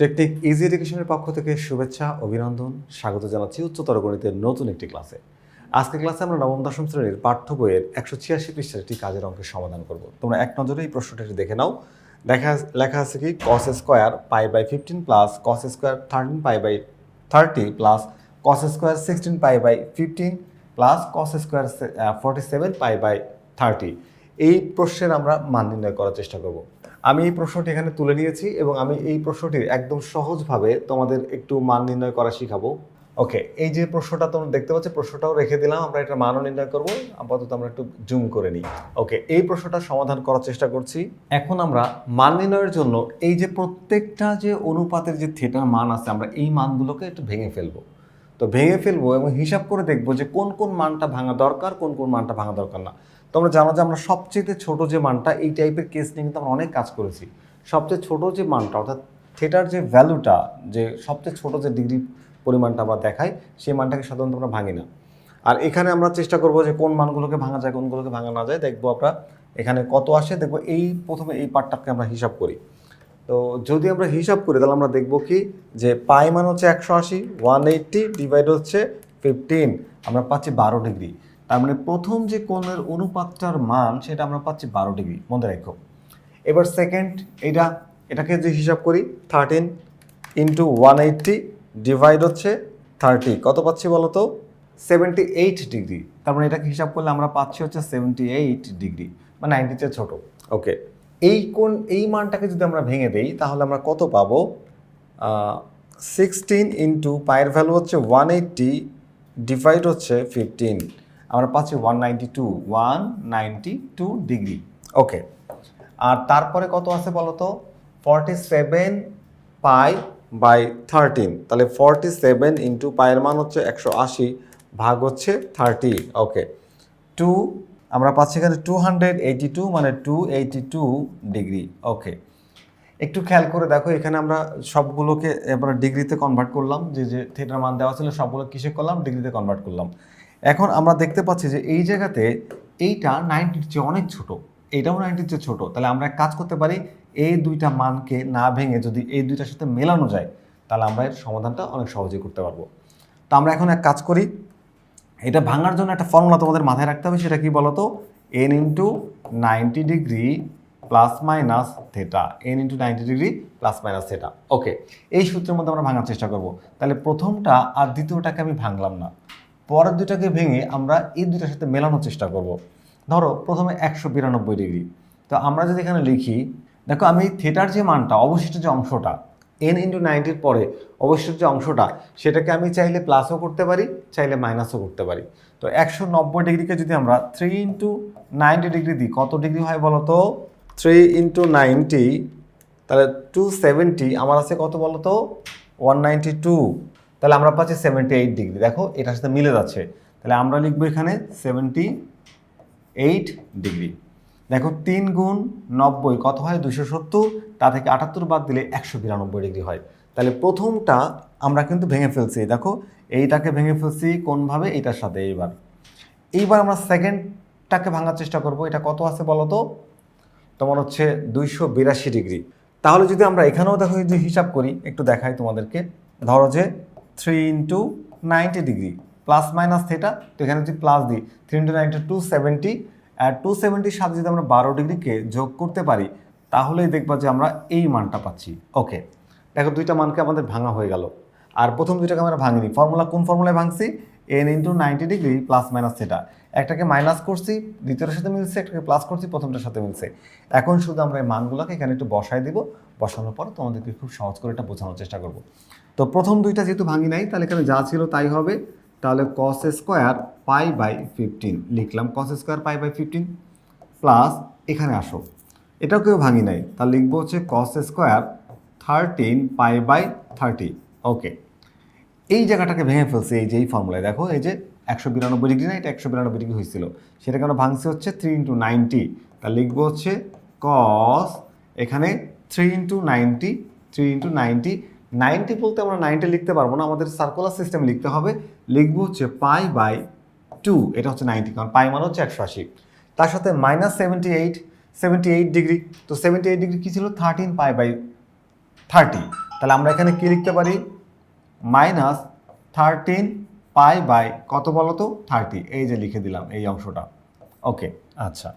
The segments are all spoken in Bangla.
টেকনিক ইজি এডুকেশনের পক্ষ থেকে শুভেচ্ছা, অভিনন্দন। স্বাগত জানাচ্ছি উচ্চতর গণিতের নতুন একটি ক্লাসে। আজকে ক্লাসে আমরা নবম, দশম শ্রেণির পাঠ্য বইয়ের একশো ছিয়াশি পৃষ্ঠার একটি কাজের অঙ্কের সমাধান করব। তোমরা এক নজরে এই প্রশ্নটা দেখে নাও। দেখা লেখা আছে কি? Cos square pi by fifteen plus cos square thirteen pi by thirty plus cos square sixteen pi by fifteen plus cos square forty seven pi by thirty এই প্রশ্নের আমরা মান নির্ণয় করার চেষ্টা করব। আমি এই প্রশ্নটি এখানে তুলে নিয়েছি এবং আমি এই প্রশ্নটির একদম সহজভাবে তোমাদের একটু মান নির্ণয় করা শিখাবো। ওকে, এই যে প্রশ্নটা তোমরা দেখতে পাচ্ছ, প্রশ্নটাও রেখে দিলাম, আমরা এটা মানও নির্ণয় করব। আপাতত আমরা একটু জুম করে নিই। ওকে, এই প্রশ্নটা সমাধান করার চেষ্টা করছি। এখন আমরা মান নির্ণয়ের জন্য এই যে প্রত্যেকটা যে অনুপাতের যে থিয়েটার মান আছে, আমরা এই মানগুলোকে একটু ভেঙে ফেলব। তো ভেঙে ফেলব এবং হিসাব করে দেখব যে কোন কোন মানটা ভাঙা দরকার, কোন কোন মানটা ভাঙা দরকার না। তোমরা জানো যে আমরা সবচেয়ে ছোট যে মানটা, এই টাইপের কেস নিয়ে কিন্তু আমরা অনেক কাজ করেছি। সবচেয়ে ছোট যে মানটা, অর্থাৎ থিয়েটার যে ভ্যালুটা যে সবচেয়ে ছোট যে ডিগ্রি পরিমাণটা আমরা দেখাই, সেই মানটাকে সাধারণত আমরা ভাঙি না। আর এখানে আমরা চেষ্টা করব যে কোন মানগুলোকে ভাঙা যায় কোনগুলোকে ভাঙা না যায়, দেখব আমরা এখানে কত আসে, দেখব এই প্রথমে এই পার্টটাকে আমরা হিসাব করি। তো যদি আমরা হিসাব করি, তাহলে আমরা দেখব কি যে পাই মান হচ্ছে একশো আশি ওয়ান এইট্টি ডিভাইড হচ্ছে ফিফটিন আমরা পাচ্ছি বারো ডিগ্রি তার মানে প্রথম যে কোণের অনুপাতটার মান, সেটা আমরা পাচ্ছি বারো ডিগ্রি। মনে রাখো। এবার সেকেন্ড এটা, এটাকে যে হিসাব করি thirteen into one eighty divide হচ্ছে থার্টি কত পাচ্ছি বলো তো সেভেন্টি এইট ডিগ্রি। তার মানে এটাকে হিসাব করলে আমরা পাচ্ছি হচ্ছে সেভেন্টি এইট ডিগ্রি মানে নাইনটিতে ছোটো। ওকে এই কোন এই মানটাকে যদি আমরা ভেঙে দেই, তাহলে আমরা কত পাবো? সিক্সটিন ইন্টু পায়ের ভ্যালু হচ্ছে ওয়ান এইট্টি ডিভাইড হচ্ছে ফিফটিন আমরা পাচ্ছি one ninety two one ninety two degree okay আর তারপরে কত আছে বলো তো forty seven pi by thirteen তাহলে ফর্টি সেভেন ইন্টু পায়ের মান হচ্ছে একশো আশি ভাগ হচ্ছে থার্টি ওকে টু আমরা পাচ্ছি এখানে টু হান্ড্রেড এইটি টু মানে two eighty two degree okay একটু খেয়াল করে দেখো, এখানে আমরা সবগুলোকে এবার ডিগ্রিতে কনভার্ট করলাম, যে যে থিয়েটার মান দেওয়া ছিল সবগুলো কিসে করলাম? ডিগ্রিতে কনভার্ট করলাম। এখন আমরা দেখতে পাচ্ছি যে, এই জায়গাতে এইটা নাইনটির চেয়ে অনেক ছোট। এইটাও নাইনটির চেয়ে ছোট। তাহলে আমরা এক কাজ করতে পারি, এই দুইটা মানকে না ভেঙে যদি এই দুইটার সাথে মেলানো যায়, তাহলে আমরা এর সমাধানটা অনেক সহজেই করতে পারব। তো আমরা এখন এক কাজ করি, এটা ভাঙার জন্য একটা ফর্মুলা তোমাদের মাথায় রাখতে হবে, সেটা কি বলতো? N into ninety degree plus minus theta n into ninety degree plus minus theta okay এই সূত্রের মধ্যে আমরা ভাঙার চেষ্টা করব। তাহলে প্রথমটা আর দ্বিতীয়টাকে আমি ভাঙলাম না। পরের দুটাকে ভেঙে আমরা এই দুটার সাথে মেলানোর চেষ্টা করব। ধরো, প্রথমে একশো বিরানব্বই ডিগ্রি তো আমরা যদি এখানে লিখি, দেখো আমি থেটার যে মানটা, অবশিষ্ট যে অংশটা এন ইন্টু নাইনটির পরে অবশিষ্ট যে অংশটা, সেটাকে আমি চাইলে প্লাসও করতে পারি, চাইলে মাইনাসও করতে পারি। তো একশো নব্বই ডিগ্রিকে যদি আমরা থ্রি ইন্টু নাইনটি ডিগ্রি দিই, কত ডিগ্রি হয় বলো তো থ্রি ইন্টু নাইনটি তাহলে টু সেভেন্টি আমার আছে কত বলো তো ওয়ান নাইনটি টু তাহলে আমরা পাচ্ছি সেভেন্টি এইট ডিগ্রি দেখো, এটার সাথে মিলে যাচ্ছে। তাহলে আমরা লিখব এখানে সেভেন্টি এইট ডিগ্রি দেখো, তিন গুণ নব্বই, কত হয়? দুশো সত্তর। তা থেকে আটাত্তর বাদ দিলে একশো বিরানব্বই ডিগ্রি হয়। তাহলে প্রথমটা আমরা কিন্তু ভেঙে ফেলছি। দেখো, এইটাকে ভেঙে ফেলছি কোনভাবে? এইটার সাথে এইবার। এইবার আমরা সেকেন্ডটাকে ভাঙার চেষ্টা করব। এটা কত আছে বলো তো তোমার হচ্ছে দুইশো বিরাশি ডিগ্রি। তাহলে যদি আমরা এখানেও দেখো যদি হিসাব করি, একটু দেখাই তোমাদেরকে। ধরো যে three into ninety degree plus minus theta তো এখানে যদি প্লাস দিই three into ninety two seventy আর টু সেভেন্টির সাথে যদি আমরা বারো ডিগ্রিকে যোগ করতে পারি, তাহলেই দেখবা যে আমরা এই মানটা পাচ্ছি। ওকে দেখো দুইটা মানকে আমাদের ভাঙা হয়ে গেল। আর প্রথম দুইটাকে আমরা ভাঙিনি। ফর্মুলা কোন ফর্মুলায় ভাঙছি? N into ninety degree plus minus সেটা একটাকে মাইনাস করছি, দ্বিতীয়টার সাথে মিলছে, একটাকে প্লাস করছি, প্রথমটার সাথে মিলছে। এখন শুধু আমরা এই মানগুলোকে এখানে একটু বসায় দিব। বসানোর পর তোমাদেরকে খুব সহজ করে এটা বোঝানোর চেষ্টা করব। তো প্রথম দুইটা যেহেতু ভাঙি নাই, তাহলে এখানে যা ছিল তাই হবে। তাহলে cos square pi by fifteen লিখলাম। Cos square pi by fifteen plus এখানে আসো। এটাও কেউ ভাঙি নাই। তাহলে লিখব হচ্ছে cos square thirteen pi by thirty okay এই জায়গাটাকে ভেঙে ফেলছে, এই যে এই ফর্মুলায় দেখো, এই যে একশো বিরানব্বই ডিগ্রি না, এটা একশো বিরানব্বই ডিগ্রি হয়েছিল। সেটা কেন ভাঙছে হচ্ছে থ্রি ইন্টু নাইনটি তা লিখব হচ্ছে কস এখানে three into ninety three into ninety ninety বলতে আমরা নাইনটি লিখতে পারব না, আমাদের সার্কুলার সিস্টেম লিখতে হবে। লিখব হচ্ছে পাই বাই টু এটা হচ্ছে নাইনটি কারণ পাই মানে হচ্ছে একশো আশি। তার সাথে minus seventy eight seventy eight degree. তো সেভেন্টি এইট ডিগ্রি কী ছিল? থার্টিন পাই বাই থার্টি তাহলে আমরা এখানে কী লিখতে পারি? মাইনাস থার্টিন পাই বাই কত বলো তো? থার্টি এই যে লিখে দিলাম এই অংশটা। ওকে আচ্ছা।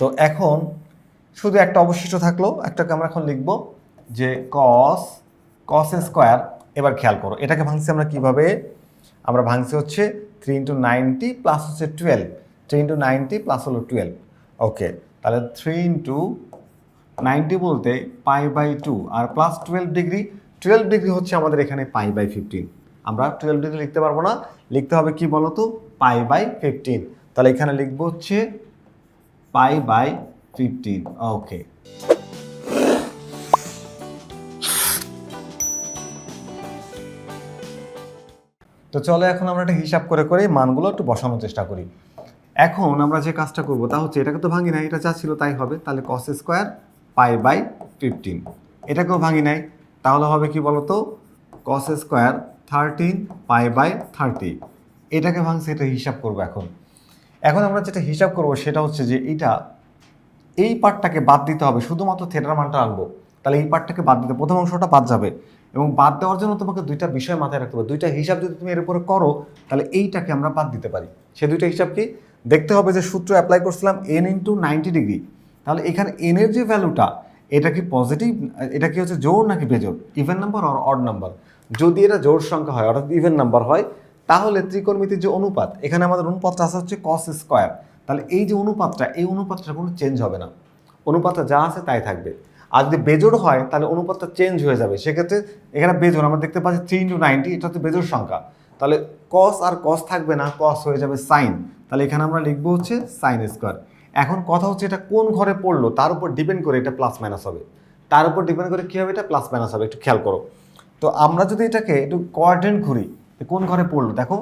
তো এখন শুধু একটা অবশিষ্ট থাকল, একটাকে আমরা এখন লিখব যে কস কস স্কোয়ার এবার খেয়াল করো, এটাকে ভাঙছি আমরা কীভাবে? আমরা ভাঙছি হচ্ছে থ্রি ইন্টু নাইনটি প্লাস হচ্ছে twelve three into ninety plus হলো টুয়েলভ ওকে, তাহলে থ্রি ইন্টু নাইনটি বলতে pi by two R plus twelve degree twelve degree হচ্ছে আমাদের এখানে পাই বাই ফিফটিন আমরা টুয়েলভ ডিগ্রি লিখতে পারব না। লিখতে হবে কি বলো তো পাই বাই ফিফটিন তাহলে এখানে লিখব হচ্ছে পাই বাই ফিফটিন ওকে তো চলো এখন আমরা একটা হিসাব করে করে মানগুলো একটু বসানোর চেষ্টা করি। এখন আমরা যে কাজটা করব তা হচ্ছে এটাকে তো ভাঙি নাই, এটা যা ছিল তাই হবে। তাহলে cos square pi by fifteen এটাকেও ভাঙি নাই, তাহলে হবে কি বলতো? Cos square thirteen pi by thirty এটাকে ভাঙছে, এটা হিসাব করব এখন। এখন আমরা যেটা হিসাব করব সেটা হচ্ছে যে এইটা এই পার্টটাকে বাদ দিতে হবে। শুধুমাত্র থিয়েটার মানটা আনব। তাহলে এই পার্টটাকে বাদ দিতে প্রথম অংশটা বাদ যাবে। এবং বাদ দেওয়ার জন্য তোমাকে দুইটা বিষয় মাথায় রাখতে হবে। দুইটা হিসাব যদি তুমি এর উপরে করো, তাহলে এইটাকে আমরা বাদ দিতে পারি। সে দুইটা হিসাব কি? দেখতে হবে যে সূত্র অ্যাপ্লাই করছিলাম এন ইন্টু নাইনটি ডিগ্রি তাহলে এখানে এনের যে ভ্যালুটা এটা কি পজিটিভ এটা কি হচ্ছে জোর নাকি বেজোর? ইভেন নাম্বার আর অড নাম্বার যদি এটা জোর সংখ্যা হয়, অর্থাৎ ইভেন নাম্বার হয়, তাহলে ত্রিকোণমিতির যে অনুপাত, এখানে আমাদের অনুপাতটা আছে হচ্ছে কস স্কোয়ার তাহলে এই যে অনুপাতটা, এই অনুপাতটা কোনো চেঞ্জ হবে না। অনুপাতটা যা আছে তাই থাকবে। আর যদি বেজোর হয়, তাহলে অনুপাতটা চেঞ্জ হয়ে যাবে। সেক্ষেত্রে এখানে বেজোর আমরা দেখতে পাচ্ছি থ্রি ইন্টু নাইনটি এটা হচ্ছে বেজোর সংখ্যা। তাহলে কস আর কস থাকবে না কস হয়ে যাবে সাইন তাহলে এখানে আমরা লিখব হচ্ছে সাইন স্কোয়ার এখন কথা হচ্ছে এটা কোন ঘরে পড়ল, তার উপর ডিপেন্ড করে এটা প্লাস মাইনাস হবে। তার উপর ডিপেন্ড করে কী হবে, এটা প্লাস মাইনাস হবে। একটু খেয়াল করো। তো আমরা যদি এটাকে একটু কোয়ার্ডেন্ট ঘুরি কোন ঘরে পড়ল? দেখো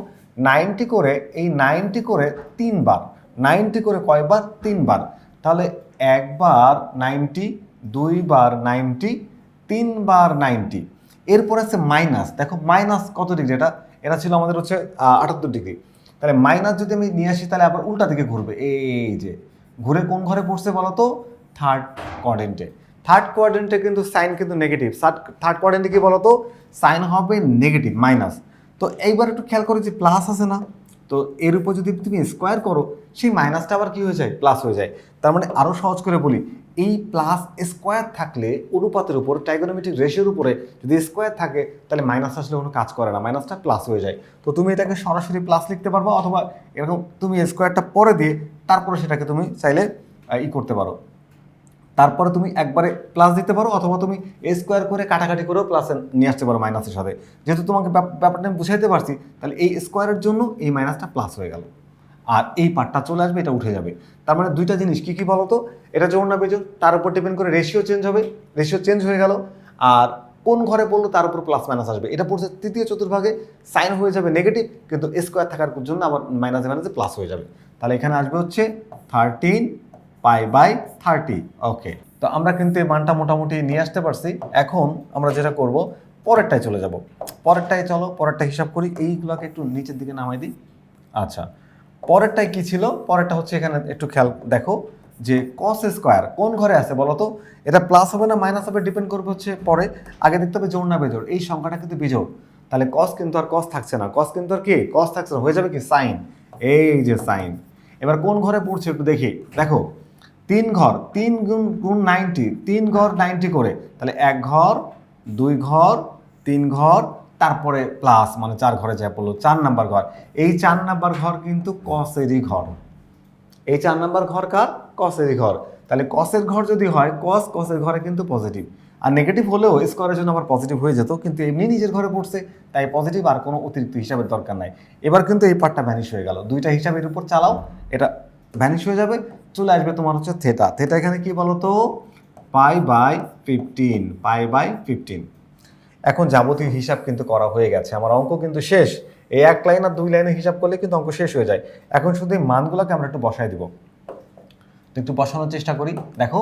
নাইনটি করে, এই নাইনটি করে তিনবার নাইনটি করে কয়বার? তিনবার। তাহলে একবার নাইনটি দুইবার নাইনটি তিনবার নাইনটি এরপর আছে মাইনাস দেখো মাইনাস কত ডিগ্রি এটা এটা ছিল আমাদের হচ্ছে আটাত্তর ডিগ্রি তাহলে মাইনাস যদি আমি নিয়ে আসি, তাহলে আবার উল্টা দিকে ঘুরবে। এই যে, ঘুরে কোন ঘরে পড়ছে বলো তো থার্ড কোয়াড্রেন্টে থার্ড কোয়াড্রেন্টে কিন্তু সাইন কিন্তু নেগেটিভ থার্ড কোয়াড্রেন্টে কি বলো তো সাইন হবে নেগেটিভ মাইনাস তো এইবার একটু খেয়াল করো যে প্লাস আছে না? তো এর উপর যদি তুমি স্কোয়ার করো, সেই মাইনাসটা আবার কি হয়ে যায়? প্লাস হয়ে যায়। তার মানে আরও সহজ করে বলি, এই প্লাস স্কোয়ার থাকলে অনুপাতের উপর টাইগোনোমেট্রিক রেশিওর উপরে যদি স্কোয়ার থাকে, তাহলে মাইনাস আসলে কোনো কাজ করে না। মাইনাসটা প্লাস হয়ে যায়। তো তুমি এটাকে সরাসরি প্লাস লিখতে পারব, অথবা এরকম তুমি স্কোয়ারটা পরে দিয়ে তারপরে সেটাকে তুমি চাইলে ই করতে পারো। তারপরে তুমি একবারে প্লাস দিতে পারো অথবা তুমি এ স্কোয়ার করে কাটাকাটি করেও প্লাস নিয়ে আসতে পারো মাইনাসের সাথে। যেহেতু তোমাকে ব্যাপ- ব্যাপারটা আমি বুঝাইতে পারছি, তাহলে এই স্কোয়ারের জন্য এই মাইনাসটা প্লাস হয়ে গেল। আর এই পার্টটা চলে আসবে, এটা উঠে যাবে। তার মানে দুইটা জিনিস কী কী বলো তো এটা জোর না বেজোর তার উপর ডিপেন্ড করে রেশিও চেঞ্জ হবে রেশিও চেঞ্জ হয়ে গেল। আর কোন ঘরে পড়ল, তার উপর প্লাস মাইনাস আসবে। এটা পড়ছে তৃতীয় চতুর্ভাগে সাইন হয়ে যাবে নেগেটিভ কিন্তু স্কোয়ার থাকার জন্য আবার মাইনাসে মাইনাসে প্লাস হয়ে যাবে। তাহলে এখানে আসবে হচ্ছে thirteen pi by thirty, okay. তো আমরা কিন্তু এই মানটা মোটামুটি নিয়ে আসতে পারছি। এখন আমরা যেটা করব, পরেরটায় চলে যাব। পরেরটায় চলো পরেরটা হিসাব করি, এইগুলোকে একটু নিচের দিকে নামাই দিই। আচ্ছা পরেরটায় কি ছিল? পরেরটা হচ্ছে এখানে একটু খেয়াল, দেখো যে কস স্কোয়ার কোন ঘরে আছে বলো তো? এটা প্লাস হবে না মাইনাস হবে ডিপেন্ড করবে হচ্ছে পরে। আগে দেখতে হবে জোর না বেজোর এই সংখ্যাটা কিন্তু বেজোর তাহলে কস কিন্তু আর কস থাকছে না। কস কিন্তু আর কি? কস থাকছে না। হয়ে যাবে কি? সাইন এই যে সাইন এবার কোন ঘরে পড়ছে একটু দেখি। দেখো তিন ঘর, তিন গুণ গুণ নাইনটি তিন ঘর নাইনটি করে। তাহলে এক ঘর, দুই ঘর, তিন ঘর, তারপরে প্লাস মানে চার ঘরে যা পড়ল চার নাম্বার ঘর। এই চার নাম্বার ঘর কিন্তু কসেরই ঘর। এই চার নাম্বার ঘর কার? কসেরই ঘর। তাহলে কসের ঘর যদি হয় কস কসের ঘরে কিন্তু পজিটিভ আর নেগেটিভ হলেও স্কোয়ারের জন্য আবার পজিটিভ হয়ে যেত, কিন্তু এমনি নিজের ঘরে পড়ছে, তাই পজিটিভ আর কোনো অতিরিক্ত হিসাবের দরকার নাই। এবার কিন্তু এই পার্টটা ভ্যানিশ হয়ে গেল। দুইটা হিসাবের উপর চালাও, এটা ভ্যানিশ হয়ে যাবে। চলে আসবে তোমার হচ্ছে থেটা থেটা এখানে কি বলো তো pi by fifteen pi by fifteen এখন যাবতীয় হিসাব কিন্তু করা হয়ে গেছে। আমার অঙ্ক কিন্তু শেষ। এই এক লাইন আর দুই লাইনে হিসাব করলে কিন্তু অঙ্ক শেষ হয়ে যায়। এখন শুধু এই মানগুলোকে আমরা একটু বসায় দিব। একটু বসানোর চেষ্টা করি। দেখো,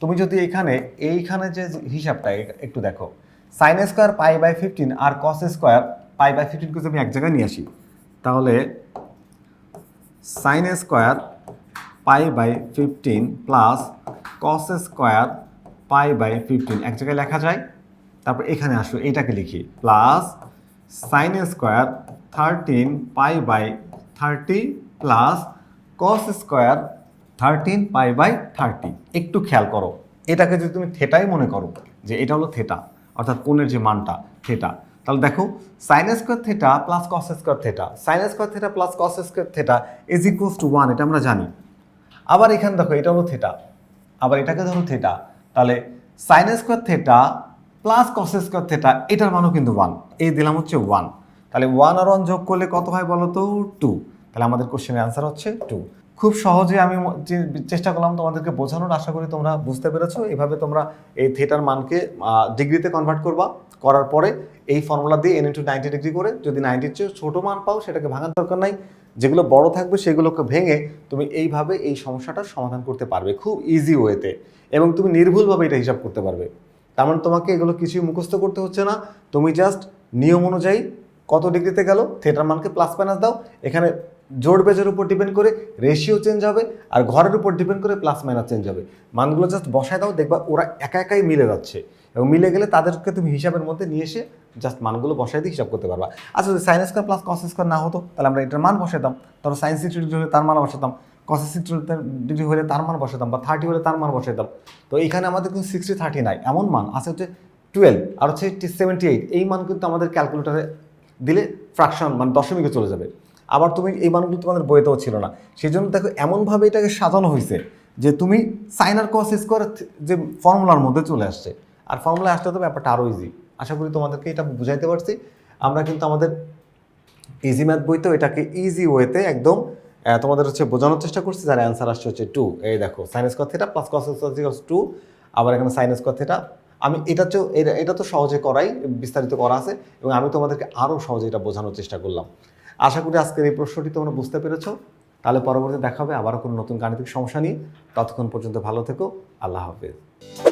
তুমি যদি এখানে, এইখানে যে হিসাবটা একটু দেখো। Sine square pi by fifteen R cos square pi by ফিফটিনকে যদি আমি এক জায়গায় নিয়ে আসি, তাহলে sine square pi by fifteen plus cos square pi by fifteen. এক জায়গায় লেখা যায়। তারপর এখানে আসো এটাকে লিখি। Plus sine square thirteen pi by thirty plus cos square thirteen pi by thirty একটু খেয়াল করো। এটাকে যদি তুমি থেটাই মনে করো যে এটা হলো থেটা, অর্থাৎ কোণের যে মানটা, থেটা। তাহলে দেখো sine square theta plus cos square theta. Sine square theta plus cos square theta is equals to one এটা আমরা জানি। আবার এখানে দেখো, এটা হলো থেটা আবার এটাকে ধরো থেটা তাহলে sine square theta plus cos square theta এটার মানও কিন্তু ওয়ান এই দিলাম হচ্ছে ওয়ান তাহলে ওয়ান আর ওয়ান যোগ করলে কত হয় বলো তো টু তাহলে আমাদের কোশ্চেনের অ্যান্সার হচ্ছে টু খুব সহজে আমি যে চেষ্টা করলাম তোমাদেরকে বোঝানোর আশা করি তোমরা বুঝতে পেরেছ। এভাবে তোমরা এই থিয়েটার মানকে ডিগ্রিতে কনভার্ট করবা। করার পরে এই ফর্মুলা দিয়ে এন ইন্টু নাইনটি ডিগ্রি করে যদি নাইনটির চেয়ে ছোটো মান পাও সেটাকে ভাঙার দরকার নাই। যেগুলো বড় থাকবে সেগুলোকে ভেঙে তুমি এইভাবে এই সমস্যাটার সমাধান করতে পারবে খুব ইজি ওয়েতে এবং তুমি নির্ভুলভাবে এটা হিসাব করতে পারবে। তার মানে তোমাকে এগুলো কিছুই মুখস্থ করতে হচ্ছে না। তুমি জাস্ট নিয়ম অনুযায়ী কত ডিগ্রিতে গেল থিয়েটার মানকে প্লাস মাইনাস দাও। এখানে জোর বেজের উপর ডিপেন্ড করে রেশিও চেঞ্জ হবে, আর ঘরের উপর ডিপেন্ড করে প্লাস মাইনাস চেঞ্জ হবে। মানগুলো জাস্ট বসায় দাও, দেখবা ওরা একা একাই মিলে যাচ্ছে। এবং মিলে গেলে তাদেরকে তুমি হিসাবের মধ্যে নিয়ে এসে জাস্ট মানগুলো বসাই দিয়ে হিসাব করতে পারবা। আচ্ছা যদি sine square plus cos square না হতো, তাহলে আমরা এটার মান বসাতাম ধরো সাইন সিক্সটি ডিগ্রি হলে তার মান বসাতাম কস সিক্সটি ডিগ্রি হলে তার মান বসাতাম বা থার্টি হলে তার মান বসাতাম তো এখানে আমাদের কিন্তু সিক্সটি থার্টি নাই, এমন মান আছে হচ্ছে টুয়েলভ আর হচ্ছে সেভেন্টি এইট এই মান কিন্তু আমাদের ক্যালকুলেটারে দিলে ফ্র্যাকশন মানে দশমিকে চলে যাবে। আবার তুমি এই মানগুলো তোমাদের বইতেও ছিল না। সেই জন্য দেখো, এমনভাবে এটাকে সাজানো হয়েছে যে তুমি সাইনার কস স্কোয়ার যে ফর্মুলার মধ্যে চলে আসছে। আর ফর্মুলা আসলে তো ব্যাপারটা আরও ইজি আশা করি তোমাদেরকে এটা বুঝাইতে পারছি। আমরা কিন্তু আমাদের ইজি ম্যাথ বইতেও এটাকে ইজি ওয়েতে একদম তোমাদের হচ্ছে বোঝানোর চেষ্টা করছি। যার অ্যান্সার আসছে হচ্ছে টু এই দেখো সাইনাস কথেটা প্লাস কস টু আবার এখানে সাইনাস কথেটা আমি এটা তো, এটা- এটা তো সহজে করাই, বিস্তারিত করা আছে। এবং আমি তোমাদেরকে আরও সহজে এটা বোঝানোর চেষ্টা করলাম। আশা করি আজকের এই প্রশ্নটি তোমরা বুঝতে পেরেছ। তাহলে পরবর্তী দেখা হবে আবারও কোনো নতুন গাণিতিক সমস্যা নিয়ে। ততক্ষণ পর্যন্ত ভালো থেকো। আল্লাহ হাফেজ।